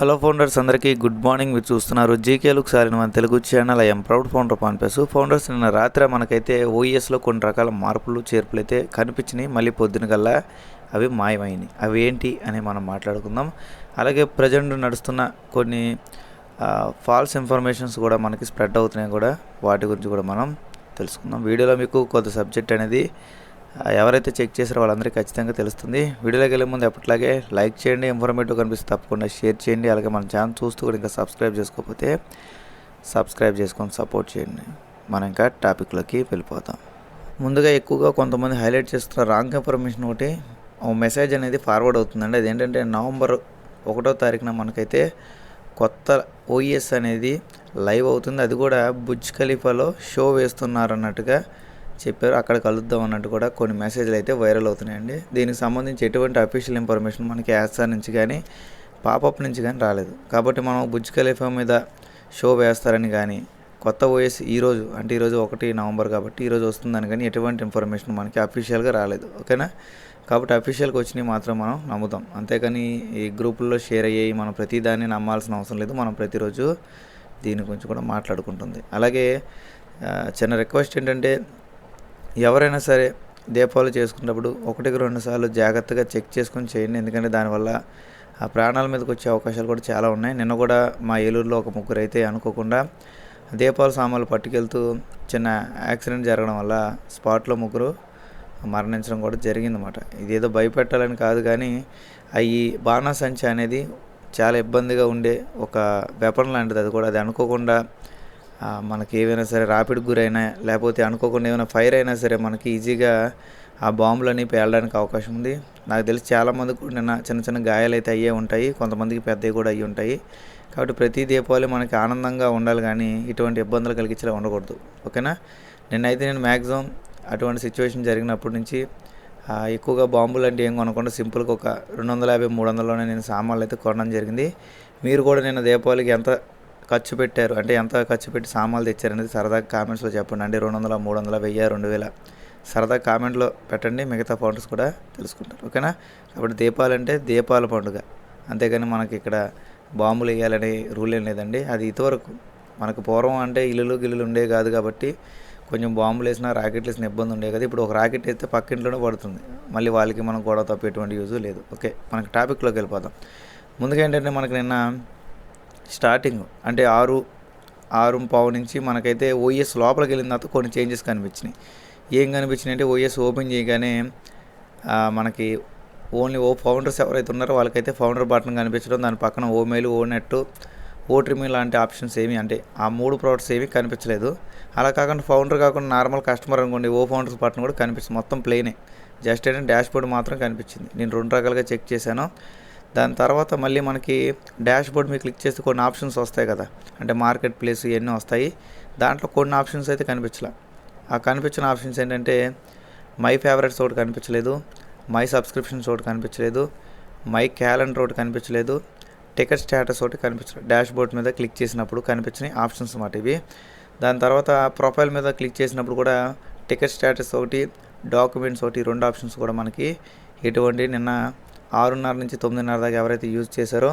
Hello founders అందరికీ good morning మీరు చూస్తున్నారు జీకే సారిన మన Telugu channel I'm proud founder పాన్పేసు founders నిన్న రాత్రి మనకైతే ఓఈఎస్లో కొన్ని రకాల మార్పులు చేర్పులు అయితే కనిపించినాయి. మళ్ళీ పొద్దున కల్లా అవి మాయమైనవి అవి ఏంటి అని మనం మాట్లాడుకుందాం. అలాగే ప్రజెంట్ నడుస్తున్న కొన్ని ఫాల్స్ ఇన్ఫర్మేషన్స్ కూడా మనకి స్ప్రెడ్ అవుతున్నాయి కూడా. వాటి గురించి కూడా మనం తెలుసుకుందాం. వీడియోలో మీకు కొత్త సబ్జెక్ట్ అనేది ఎవరైతే చెక్ చేసారో వాళ్ళందరికీ ఖచ్చితంగా తెలుస్తుంది. వీడియోలోకి వెళ్ళే ముందు ఎప్పటిలాగే లైక్ చేయండి ఇన్ఫర్మేటివ్ కనిపిస్తే తప్పకుండా షేర్ చేయండి. అలాగే మన ఛానల్ చూస్తూ కూడా ఇంకా సబ్స్క్రైబ్ చేసుకోకపోతే సబ్స్క్రైబ్ చేసుకొని సపోర్ట్ చేయండి. మనం ఇంకా టాపిక్లోకి వెళ్ళిపోతాం. ముందుగా ఎక్కువగా కొంతమంది హైలైట్ చేస్తున్న రాంగ్ ఇన్ఫర్మేషన్ ఒకటి ఓ మెసేజ్ అనేది ఫార్వర్డ్ అవుతుందండి. అదేంటంటే నవంబర్ ఒకటో తారీఖున మనకైతే కొత్త ఓఎస్ అనేది లైవ్ అవుతుంది. అది కూడా బుజ్ ఖలీఫాలో షో వేస్తున్నారు అన్నట్టుగా చెప్పారు. అక్కడ కలుద్దాం అన్నట్టు కూడా కొన్ని మెసేజ్లు అయితే వైరల్ అవుతున్నాయండి. దీనికి సంబంధించి ఎటువంటి అఫీషియల్ ఇన్ఫర్మేషన్ మనకి యాస్ఆర్ నుంచి కానీ పాపప్ నుంచి కానీ రాలేదు. కాబట్టి మనం బుజ్ ఖలీఫా మీద షో వేస్తారని కానీ కొత్త ఓఎస్ ఈరోజు అంటే ఈరోజు ఒకటి నవంబర్ కాబట్టి ఈరోజు వస్తుందని కానీ ఎటువంటి ఇన్ఫర్మేషన్ మనకి అఫీషియల్గా రాలేదు. ఓకేనా? కాబట్టి అఫీషియల్గా వచ్చినవి మాత్రం మనం నమ్ముతాం. అంతేకాని ఈ గ్రూపుల్లో షేర్ అయ్యి మనం ప్రతిదాన్ని నమ్మాల్సిన అవసరం లేదు. మనం ప్రతిరోజు దీని గురించి కూడా మాట్లాడుకుంటుంది. అలాగే చిన్న రిక్వెస్ట్ ఏంటంటే ఎవరైనా సరే దీపాలు చేసుకున్నప్పుడు ఒకటికి రెండు సార్లు జాగ్రత్తగా చెక్ చేసుకొని చేయండి. ఎందుకంటే దానివల్ల ఆ ప్రాణాల మీదకి వచ్చే అవకాశాలు కూడా చాలా ఉన్నాయి. నిన్న కూడా మా ఏలూరులో ఒక ముగ్గురు అయితే అనుకోకుండా దీపాల సామాన్లు పట్టుకెళ్తూ చిన్న యాక్సిడెంట్ జరగడం వల్ల స్పాట్లో ముగ్గురు మరణించడం కూడా జరిగిందన్నమాట. ఇదేదో భయపెట్టాలని కాదు కానీ అవి బాణాసంచి అనేది చాలా ఇబ్బందిగా ఉండే ఒక వెపన్ లాంటిది. అది కూడా అది అనుకోకుండా మనకి ఏవైనా సరే రాపిడ్ గురైనా లేకపోతే అనుకోకుండా ఏమైనా ఫైర్ అయినా సరే మనకి ఈజీగా ఆ బాంబులని పేలడానికి అవకాశం ఉంది. నాకు తెలిసి చాలామంది కూడా నిన్న చిన్న చిన్న గాయాలు అయితే అయ్యే ఉంటాయి. కొంతమందికి పెద్దవి కూడా అయ్యి ఉంటాయి. కాబట్టి ప్రతి దీపావళి మనకి ఆనందంగా ఉండాలి కానీ ఇటువంటి ఇబ్బందులు కలిగించేలా ఉండకూడదు. ఓకేనా? నిన్నైతే నేను మ్యాక్సిమం అటువంటి సిచ్యువేషన్ జరిగినప్పటి నుంచి ఎక్కువగా బాంబులు అంటే ఏం కొనకుండా సింపుల్గా ఒక రెండు వందల యాభై మూడు వందలలోనే నేను సామాన్లు అయితే కొనడం జరిగింది. మీరు కూడా నిన్న దీపావళికి ఎంత ఖర్చు పెట్టారు. అంటే ఎంత ఖర్చు పెట్టి సామాన్లు తెచ్చారనేది సరదాగా కామెంట్స్లో చెప్పండి. అండి రెండు వందల మూడు వందల వెయ్యి రెండు వేల. సరదా కామెంట్లో పెట్టండి. మిగతా పౌండర్స్ కూడా తెలుసుకుంటారు. ఓకేనా? కాబట్టి దీపాలు అంటే దీపాల పండుగ. అంతేగాని మనకి ఇక్కడ బాంబులు వేయాలనే రూల్ ఏం లేదండి. అది ఇదివరకు మనకు పూర్వం అంటే ఇల్లులు గిల్లులు ఉండేవి కాదు కాబట్టి కొంచెం బాంబులు వేసినా రాకెట్లు వేసిన ఇబ్బంది ఉండే కదా. ఇప్పుడు ఒక రాకెట్ వేస్తే పక్కింట్లోనే పడుతుంది. మళ్ళీ వాళ్ళకి మనం గొడవ తప్ప ఎటువంటి యూజ్ లేదు. ఓకే? మనకి టాపిక్లోకి వెళ్ళిపోదాం. ముందుగా ఏంటంటే మనకి నిన్న స్టార్టింగ్ అంటే ఆరు ఆరు పావు నుంచి మనకైతే ఓఎస్ లోపలికి వెళ్ళిన తర్వాత కొన్ని చేంజెస్ కనిపించినాయి. ఏం కనిపించినాయి అంటే ఓఎస్ ఓపెన్ చేయగానే మనకి ఓన్లీ ఓ ఫౌండర్స్ ఎవరైతే ఉన్నారో వాళ్ళకైతే ఫౌండర్ బటన్ కనిపించడం దాని పక్కన ఓ మెయిల్ ఓ నెట్ ఓ ట్రిమ్ లాంటి ఆప్షన్స్ ఏమి అంటే ఆ మూడు ప్రోడక్ట్స్ ఏమీ కనిపించలేదు. అలా కాకుండా ఫౌండర్ కాకుండా నార్మల్ కస్టమర్ అనుకోండి ఓ ఫౌండర్స్ బటన్ కూడా కనిపిస్తుంది మొత్తం ప్లేనే జస్ట్ అంటే డాష్ బోర్డ్ మాత్రం కనిపించింది. నేను రెండు రకాలుగా చెక్ చేశాను. దాని తర్వాత మళ్ళీ మనకి డాష్ బోర్డ్ మీద క్లిక్ చేస్తే కొన్ని ఆప్షన్స్ వస్తాయి కదా. అంటే మార్కెట్ ప్లేస్ ఇవన్నీ వస్తాయి. దాంట్లో కొన్ని ఆప్షన్స్ అయితే కనిపించలే. ఆ కనిపించిన ఆప్షన్స్ ఏంటంటే మై ఫేవరెట్స్ ఒకటి కనిపించలేదు. మై సబ్స్క్రిప్షన్స్ ఒకటి కనిపించలేదు. మై క్యాలెండర్ ఒకటి కనిపించలేదు. టికెట్ స్టేటస్ ఒకటి కనిపించలేదు డాష్ బోర్డ్ మీద క్లిక్ చేసినప్పుడు కనిపించిన ఆప్షన్స్ అన్నమాట ఇవి. దాని తర్వాత ప్రొఫైల్ మీద క్లిక్ చేసినప్పుడు కూడా టికెట్ స్టేటస్ ఒకటి డాక్యుమెంట్స్ ఒకటి రెండు ఆప్షన్స్ కూడా మనకి ఎటువంటి నిన్న ఆరున్నర నుంచి తొమ్మిదిన్నర దాకా ఎవరైతే యూజ్ చేశారో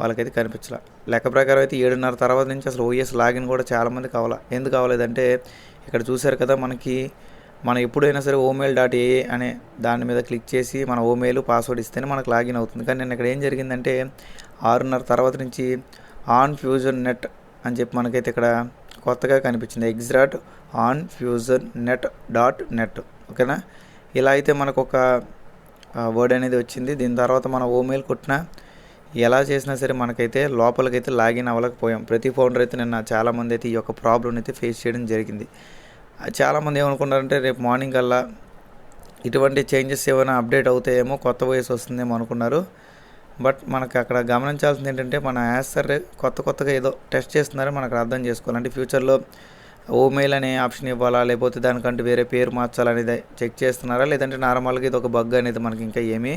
వాళ్ళకైతే కనిపించాల. లెక్క ప్రకారం అయితే ఏడున్నర తర్వాత నుంచి అసలు ఓఎస్ లాగిన్ కూడా చాలామంది కావాలా ఎందుకు కావలేదంటే ఇక్కడ చూశారు కదా మనకి మనం ఎప్పుడైనా సరే ఓమెయిల్ డాట్ ఏ అనే దాని మీద క్లిక్ చేసి మన ఓమెయిల్ పాస్వర్డ్ ఇస్తేనే మనకు లాగిన్ అవుతుంది. కానీ నేను ఇక్కడ ఏం జరిగిందంటే ఆరున్నర తర్వాత నుంచి ఆన్ ఫ్యూజన్ నెట్ అని చెప్పి మనకైతే ఇక్కడ కొత్తగా కనిపించింది. Exact on fusion net dot net. ఓకేనా? ఇలా అయితే మనకు ఒక వర్డ్ అనేది వచ్చింది. దీని తర్వాత మన ఓమెయిల్ కొట్టినా ఎలా చేసినా సరే మనకైతే లోపలికైతే లాగిన్ అవ్వలేకపోయాం. ప్రతి ఫౌండర్ అయితే నిన్న చాలామంది అయితే ఈ యొక్క ప్రాబ్లమ్ అయితే ఫేస్ చేయడం జరిగింది. చాలామంది ఏమనుకున్నారంటే రేపు మార్నింగ్ కల్లా ఇటువంటి చేంజెస్ ఏమైనా అప్డేట్ అవుతాయేమో కొత్త వయసు వస్తుందేమో అనుకున్నారు. బట్ మనకు అక్కడ గమనించాల్సింది ఏంటంటే మన యాసర్ కొత్త కొత్తగా ఏదో టెస్ట్ చేస్తున్నారో మనకు అర్థం చేసుకోవాలి. అంటే ఫ్యూచర్లో ఓమెయిల్ అనే ఆప్షన్ ఇవ్వాలా? లేకపోతే దానికంటే వేరే పేరు మార్చాలనేది చెక్ చేస్తున్నారా? లేదంటే నార్మల్గా ఇది ఒక బగ్ అనేది మనకి ఇంకా ఏమీ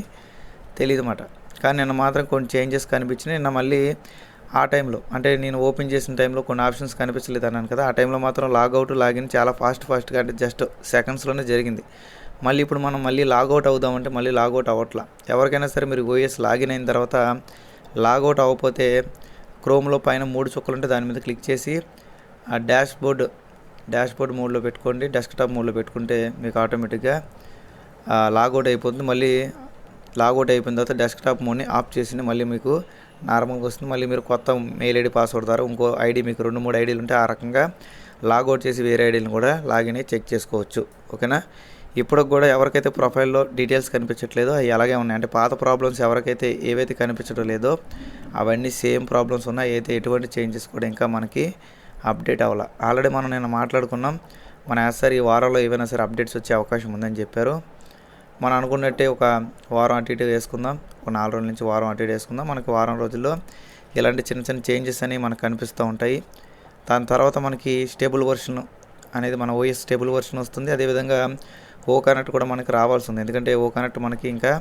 తెలియదు అన్నమాట కానీ నిన్న మాత్రం కొన్ని చేంజెస్ కనిపించినాయి. నిన్న మళ్ళీ ఆ టైంలో అంటే నేను ఓపెన్ చేసిన టైంలో కొన్ని ఆప్షన్స్ కనిపించలేదు అన్నాను కదా. ఆ టైంలో మాత్రం లాగౌట్ లాగిన్ చాలా ఫాస్ట్ ఫాస్ట్గా అంటే జస్ట్ సెకండ్స్లోనే జరిగింది. మళ్ళీ ఇప్పుడు మనం మళ్ళీ లాగౌట్ అవుదామంటే మళ్ళీ లాగౌట్ అవ్వట్లా. ఎవరికైనా సరే మీరు ఓఎస్ లాగిన్ అయిన తర్వాత లాగౌట్ అవ్వకపోతే క్రోమ్లో పైన మూడు చుక్కలు ఉంటే దాని మీద క్లిక్ చేసి ఆ డాష్ బోర్డ్ డాష్ బోర్డ్ మోడ్లో పెట్టుకోండి. డెస్క్టాప్ మోడ్లో పెట్టుకుంటే మీకు ఆటోమేటిక్గా లాగౌట్ అయిపోతుంది. మళ్ళీ లాగౌట్ అయిపోయిన తర్వాత డెస్క్టాప్ మోడ్ని ఆఫ్ చేసి మళ్ళీ మీకు నార్మల్గా వస్తుంది. మళ్ళీ మీరు కొత్త మెయిల్ ఐడి పాస్వర్డ్ ద్వారా ఇంకో ఐడి మీకు రెండు మూడు ఐడీలు ఉంటే ఆ రకంగా లాగౌట్ చేసి వేరే ఐడీలను కూడా లాగిన్ అయ్యి చెక్ చేసుకోవచ్చు. ఓకేనా? ఇప్పుడు కూడా ఎవరికైతే ప్రొఫైల్లో డీటెయిల్స్ కనిపించట్లేదో అవి అలాగే ఉన్నాయి. అంటే పాత ప్రాబ్లమ్స్ ఎవరికైతే ఏవైతే కనిపించడం లేదో అవన్నీ సేమ్ ప్రాబ్లమ్స్ ఉన్నాయి అయితే ఎటువంటి చేంజెస్ కూడా ఇంకా మనకి అప్డేట్ అవ్వాలి. ఆల్రెడీ మనం నేను మాట్లాడుకున్నాం మన యాసారి ఈ వారంలో ఏవైనా సరే అప్డేట్స్ వచ్చే అవకాశం ఉందని చెప్పారు. మనం అనుకున్నట్టే ఒక వారం అటు ఇటు వేసుకుందాం ఒక నాలుగు రోజుల నుంచి వారం అటు ఇటు వేసుకుందాం. మనకి వారం రోజుల్లో ఇలాంటి చిన్న చిన్న చేంజెస్ అనేవి మనకు కనిపిస్తూ ఉంటాయి. దాని తర్వాత మనకి స్టేబుల్ వర్షన్ అనేది మన ఓఎస్ స్టేబుల్ వర్షన్ వస్తుంది. అదేవిధంగా ఓ కనెక్ట్ కూడా మనకి రావాల్సి ఉంది. ఎందుకంటే ఓ కనెక్ట్ మనకి ఇంకా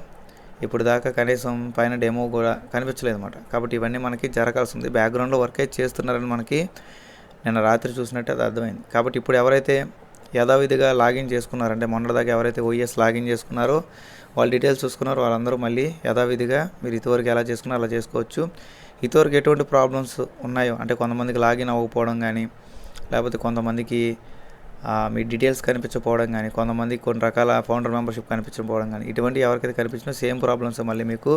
ఇప్పుడు దాకా కనీసం పైన డెమో కూడా కనిపించలేదు అనమాట కాబట్టి ఇవన్నీ మనకి జరగాల్సి ఉంది. బ్యాక్గ్రౌండ్లో వర్క్ అయితే చేస్తున్నారని మనకి నిన్న రాత్రి చూసినట్టే అది అర్థమైంది. కాబట్టి ఇప్పుడు ఎవరైతే యథావిధిగా లాగిన్ చేసుకున్నారంటే మొన్నటిదాకా ఎవరైతే ఓఎస్ లాగిన్ చేసుకున్నారో వాళ్ళ డీటెయిల్స్ చూసుకున్నారో వాళ్ళందరూ మళ్ళీ యథావిధిగా మీరు ఇదివరకు ఎలా చేసుకున్నారో అలా చేసుకోవచ్చు. ఇదివరకు ఎటువంటి ప్రాబ్లమ్స్ ఉన్నాయో అంటే కొంతమందికి లాగిన్ అవ్వకపోవడం కానీ లేకపోతే కొంతమందికి మీ డీటెయిల్స్ కనిపించకపోవడం కానీ కొంతమంది కొన్ని రకాల ఫౌండర్ మెంబర్షిప్ కనిపించకపోవడం కానీ ఇటువంటి ఎవరికైతే కనిపించినా సేమ్ ప్రాబ్లమ్స్ మళ్ళీ మీకు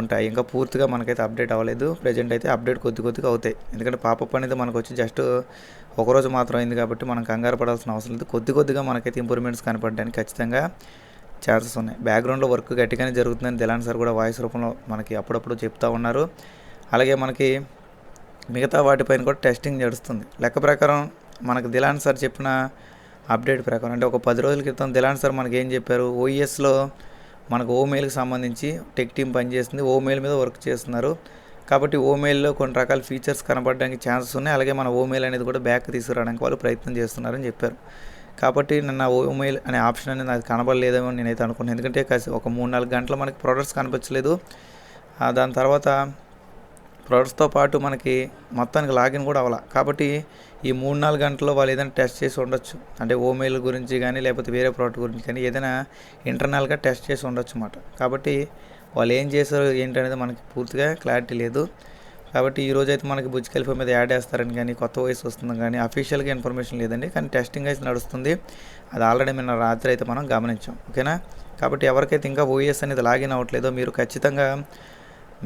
ఉంటాయి. ఇంకా పూర్తిగా మనకైతే అప్డేట్ అవ్వలేదు. ప్రజెంట్ అయితే అప్డేట్ కొద్ది కొద్దిగా అవుతాయి. ఎందుకంటే పాపప్ అనేది మనకు వచ్చి జస్ట్ ఒకరోజు మాత్రం అయింది కాబట్టి మనం కంగారు పడాల్సిన అవసరం లేదు. కొద్ది కొద్దిగా మనకైతే ఇంప్రూవ్మెంట్స్ కనపడడానికి ఖచ్చితంగా ఛాన్సెస్ ఉన్నాయి. బ్యాక్గ్రౌండ్లో వర్క్ గట్టిగానే జరుగుతుందని దిలాన్ సార్ కూడా వాయిస్ రూపంలో మనకి అప్పుడప్పుడు చెప్తూ ఉన్నారు. అలాగే మనకి మిగతా వాటిపైన కూడా టెస్టింగ్ నడుస్తుంది. లెక్క ప్రకారం మనకు దిలాన్ సార్ చెప్పిన అప్డేట్ ప్రకారం అంటే ఒక పది రోజుల క్రితం దిలాన్ సార్ మనకి ఏం చెప్పారు? ఓఈఎస్లో మనకు ఓమెయిల్కి సంబంధించి టెక్ టీం పనిచేస్తుంది ఓమెయిల్ మీద వర్క్ చేస్తున్నారు. కాబట్టి ఓమెయిల్లో కొన్ని రకాల ఫీచర్స్ కనపడడానికి ఛాన్సెస్ ఉన్నాయి. అలాగే మన ఓమెయిల్ అనేది కూడా బ్యాక్ తీసుకురావడానికి వాళ్ళు ప్రయత్నం చేస్తున్నారని చెప్పారు. కాబట్టి నిన్న ఓమెయిల్ అనే ఆప్షన్ అనేది నాకు కనబడలేదేమో అని నేనైతే అనుకున్నాను. ఎందుకంటే కాసి- ఒక మూడు నాలుగు గంటలు మనకి ప్రొడక్ట్స్ కనిపించలేదు దాని తర్వాత ప్రొడక్ట్స్తో పాటు మనకి మొత్తానికి లాగిన్ కూడా అవ్వాలి. కాబట్టి ఈ మూడు నాలుగు గంటల్లో వాళ్ళు ఏదైనా టెస్ట్ చేసి ఉండొచ్చు. అంటే ఓమెయిల్ గురించి కానీ లేకపోతే వేరే ప్రోడక్ట్ గురించి కానీ ఏదైనా ఇంటర్నల్గా టెస్ట్ చేసి ఉండొచ్చు అన్నమాట. కాబట్టి వాళ్ళు ఏం చేశారు ఏంటనేది మనకి పూర్తిగా క్లారిటీ లేదు. కాబట్టి ఈ రోజు అయితే మనకి బుజ్ ఖలీఫా మీద యాడ్ వేస్తారని కానీ కొత్త వయసు వస్తుందని కానీ అఫీషియల్గా ఇన్ఫర్మేషన్ లేదండి. కానీ టెస్టింగ్ అయితే నడుస్తుంది. అది ఆల్రెడీ నిన్న రాత్రి అయితే మనం గమనించాం. ఓకేనా? కాబట్టి ఎవరికైతే ఇంకా ఓఎస్ అనేది లాగిన్ అవ్వట్లేదో మీరు ఖచ్చితంగా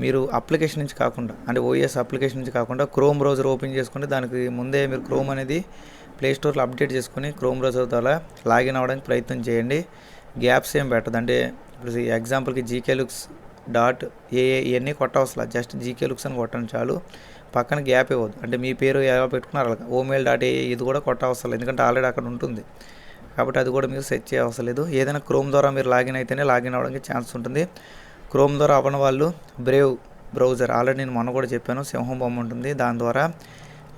మీరు అప్లికేషన్ నుంచి కాకుండా అంటే ఓఎస్ అప్లికేషన్ నుంచి కాకుండా క్రోమ్ బ్రౌజర్ ఓపెన్ చేసుకుంటే దానికి ముందే మీరు క్రోమ్ అనేది ప్లే స్టోర్లో అప్డేట్ చేసుకుని క్రోమ్ బ్రౌజర్ ద్వారా లాగిన్ అవ్వడానికి ప్రయత్నం చేయండి. గ్యాప్స్ ఏం పెట్టదు. అంటే ఇప్పుడు ఎగ్జాంపుల్కి జీకే లుక్స్ డాట్ ఏఏ ఇవన్నీ కొట్టవసలా. జస్ట్ జీకే లుక్స్ అని కొట్టండి చాలు. పక్కన గ్యాప్ ఇవ్వద్దు. అంటే మీ పేరు ఎలా పెట్టుకున్నారు అలాగా ఓమెయిల్ డాట్ ఏఏ ఇది కూడా కొట్టవసరం ఎందుకంటే ఆల్రెడీ అక్కడ ఉంటుంది. కాబట్టి అది కూడా మీరు సెట్ చేయవసరం లేదు ఏదైనా క్రోమ్ ద్వారా మీరు లాగిన్ అయితేనే లాగిన్ అవ్వడానికి ఛాన్స్ ఉంటుంది. క్రోమ్ ద్వారా అవ్వని వాళ్ళు బ్రేవ్ బ్రౌజర్. ఆల్రెడీ నేను మొన్న కూడా చెప్పాను సింహం బొమ్మ ఉంటుంది. దాని ద్వారా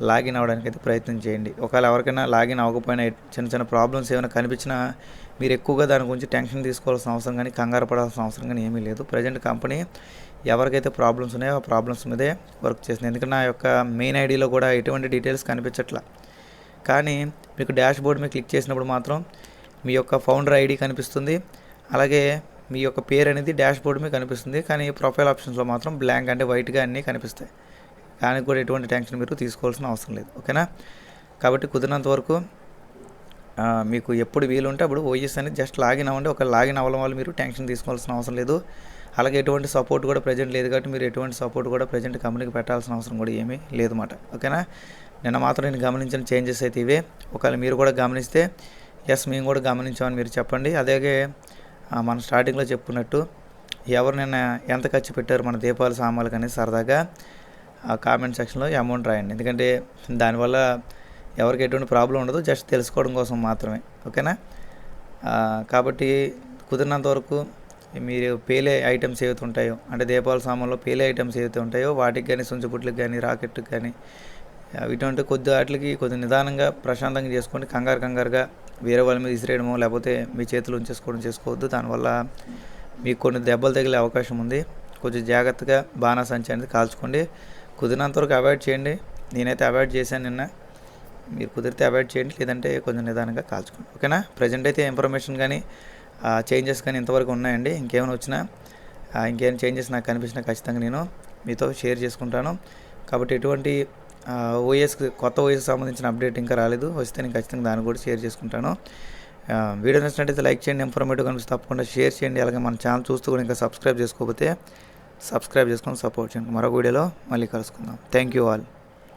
లాగిన్ అవ్వడానికి అయితే ప్రయత్నం చేయండి. ఒకవేళ ఎవరికైనా లాగిన్ అవ్వకపోయినా చిన్న చిన్న ప్రాబ్లమ్స్ ఏమైనా కనిపించినా మీరు ఎక్కువగా దాని గురించి టెన్షన్ తీసుకోవాల్సిన అవసరం కానీ కంగారు పడాల్సిన అవసరం కానీ ఏమీ లేదు. ప్రజెంట్ కంపెనీ ఎవరికైతే ప్రాబ్లమ్స్ ఉన్నాయో ఆ ప్రాబ్లమ్స్ మీదే వర్క్ చేస్తుంది. ఎందుకంటే నా యొక్క మెయిన్ ఐడిలో కూడా ఎటువంటి డీటెయిల్స్ కనిపించట్లా. కానీ మీకు డాష్ బోర్డ్ మీద క్లిక్ చేసినప్పుడు మాత్రం మీ యొక్క ఫౌండర్ ఐడి కనిపిస్తుంది. అలాగే మీ యొక్క పేరు అనేది డాష్ బోర్డ్ మీద కనిపిస్తుంది. కానీ ప్రొఫైల్ ఆప్షన్స్లో మాత్రం బ్లాంక్ అంటే వైట్గా అన్నీ కనిపిస్తాయి. దానికి కూడా ఎటువంటి టెన్షన్ మీరు తీసుకోవాల్సిన అవసరం లేదు. ఓకేనా? కాబట్టి కుదిరినంత వరకు మీకు ఎప్పుడు వీలుంటే అప్పుడు ఓఎస్ అనేది జస్ట్ లాగిన్ అవ్వండి. ఒక లాగిన్ అవ్వడం వల్ల మీరు టెన్షన్ తీసుకోవాల్సిన అవసరం లేదు. అలాగే ఎటువంటి సపోర్ట్ కూడా ప్రజెంట్ లేదు కాబట్టి మీరు ఎటువంటి సపోర్ట్ కూడా ప్రజెంట్ కంపెనీకి పెట్టాల్సిన అవసరం కూడా ఏమీ మాట ఓకేనా? నిన్న మాత్రం నేను గమనించిన చేంజెస్ అయితే ఇవే. ఒకవేళ మీరు కూడా గమనిస్తే ఎస్ మేము కూడా గమనించామని మీరు చెప్పండి. అలాగే మనం స్టార్టింగ్లో చెప్పుకున్నట్టు ఎవరు నిన్న ఎంత ఖర్చు పెట్టారు మన దీపాల సామాన్లకు అనేది సరదాగా ఆ కామెంట్ సెక్షన్లో అమౌంట్ రాయండి. ఎందుకంటే దానివల్ల ఎవరికి ఎటువంటి ప్రాబ్లం ఉండదు జస్ట్ తెలుసుకోవడం కోసం మాత్రమే. ఓకేనా? కాబట్టి కుదిరినంత వరకు మీరు పేలే ఐటమ్స్ ఏవైతే ఉంటాయో అంటే దీపావళి సామాన్లో పేలే ఐటమ్స్ ఏవైతే ఉంటాయో వాటికి కానీ సుంచుపుట్లకి కానీ రాకెట్కి కానీ ఇటువంటి కొద్ది వాటికి కొద్ది నిదానంగా ప్రశాంతంగా చేసుకోండి కంగారు కంగారుగా వేరే వాళ్ళ మీద విసిరేయడమో లేకపోతే మీ చేతులు ఉంచేసుకోవడం చేసుకోవద్దు. దానివల్ల మీకు కొన్ని దెబ్బలు తగిలే అవకాశం ఉంది. కొంచెం జాగ్రత్తగా బాణాసంచి అనేది కాల్చుకోండి. కుదిరినంత వరకు అవాయిడ్ చేయండి. నేనైతే అవాయిడ్ చేశాను నిన్న. మీరు కుదిరితే అవాయిడ్ చేయండి. లేదంటే కొంచెం నిదానంగా కాల్చుకోండి. ఓకేనా? ప్రజెంట్ అయితే ఇన్ఫర్మేషన్ కానీ చేంజెస్ కానీ ఇంతవరకు ఉన్నాయండి. ఇంకేమైనా వచ్చినా ఇంకేమైనా చేంజెస్ నాకు కనిపించినా ఖచ్చితంగా నేను మీతో షేర్ చేసుకుంటాను. కాబట్టి ఎటువంటి ఓఎస్ కొత్త ఓఎస్ సంబంధించిన అప్డేట్ ఇంకా రాలేదు. వస్తే నేను ఖచ్చితంగా దాన్ని కూడా షేర్ చేసుకుంటాను. వీడియో నచ్చినట్టయితే లైక్ చేయండి ఇన్ఫర్మేటివ్ కనిపిస్తే తప్పకుండా షేర్ చేయండి. అలాగే మన ఛానల్ చూస్తూ కూడా ఇంకా సబ్స్క్రైబ్ చేసుకోకపోతే సబ్స్క్రైబ్ చేసుకొని సపోర్ట్ చేయండి. మరొక వీడియోలో మళ్ళీ కలుసుకుందాం. Thank you all